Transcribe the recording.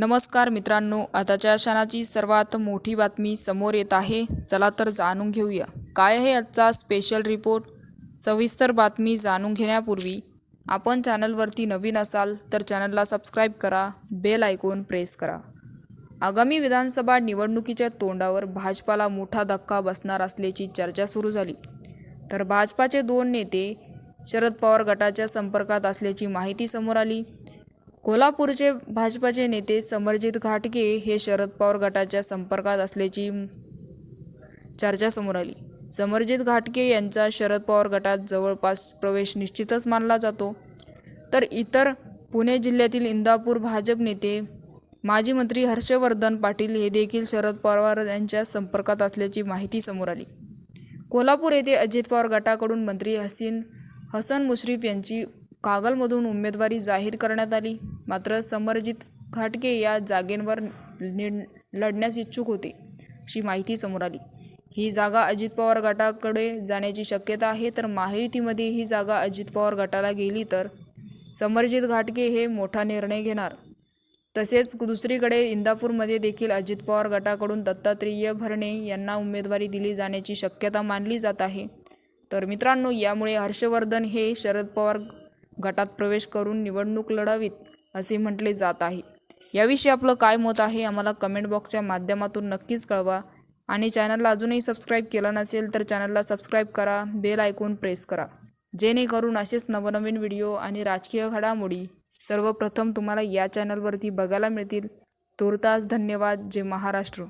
नमस्कार मित्रांनो आताच्या क्षणाची सर्वात मोठी बातमी समोर येत आहे. चला तर जाणून घेऊया. काय आहे आजचा स्पेशल रिपोर्ट सविस्तर बातमी जाणून घेण्यापूर्वी आपण चॅनलवरती नवीन असाल तर चॅनलला सबस्क्राईब करा बेल आयकॉन प्रेस करा. आगामी विधानसभा निवडणुकीच्या तोंडावर भाजपाला मोठा धक्का बसणार असल्याची चर्चा सुरू झाली. तर भाजपाचे दोन नेते शरद पवार गटाच्या संपर्कात असल्याची माहिती समोर आली. कोल्हापूरचे भाजपाचे नेते समरजित घाटगे हे शरद पवार गटाच्या संपर्कात असल्याची चर्चा समोर आली. समरजित घाटगे यांचा शरद पवार गटात जवळपास प्रवेश निश्चितच मानला जातो. तर इतर पुणे जिल्ह्यातील इंदापूर भाजप नेते माजी मंत्री हर्षवर्धन पाटील हे देखील शरद पवार यांच्या संपर्कात असल्याची माहिती समोर आली. कोल्हापूर येथे अजित पवार गटाकडून मंत्री हसीन हसन मुश्रीफ यांची कागलमधून उमेदवारी जाहीर करण्यात आली. मात्र समरजित घाटगे या जागेंवर निड लढण्यास इच्छुक होते अशी माहिती समोर आली. ही जागा अजित पवार गटाकडे जाण्याची शक्यता आहे तर महायुतीमध्ये ही जागा अजित पवार गटाला गेली तर समरजित घाटगे हे मोठा निर्णय घेणार. तसेच दुसरीकडे इंदापूरमध्ये देखील अजित पवार गटाकडून दत्तात्रेय भरणे यांना उमेदवारी दिली जाण्याची शक्यता मानली जात आहे. तर मित्रांनो यामुळे हर्षवर्धन हे शरद पवार गटात प्रवेश करून निवडणूक लढावीत असे म्हटले जात आहे. याविषयी आपलं काय मत आहे आम्हाला कमेंट बॉक्सच्या माध्यमातून नक्कीच कळवा. आणि चॅनलला अजूनही सबस्क्राईब केलं नसेल तर चॅनलला सबस्क्राईब करा बेल ऐकून प्रेस करा. जेणेकरून असेच नवनवीन व्हिडिओ आणि राजकीय घडामोडी सर्वप्रथम तुम्हाला या चॅनलवरती बघायला मिळतील. तुर्तास धन्यवाद. जय महाराष्ट्र.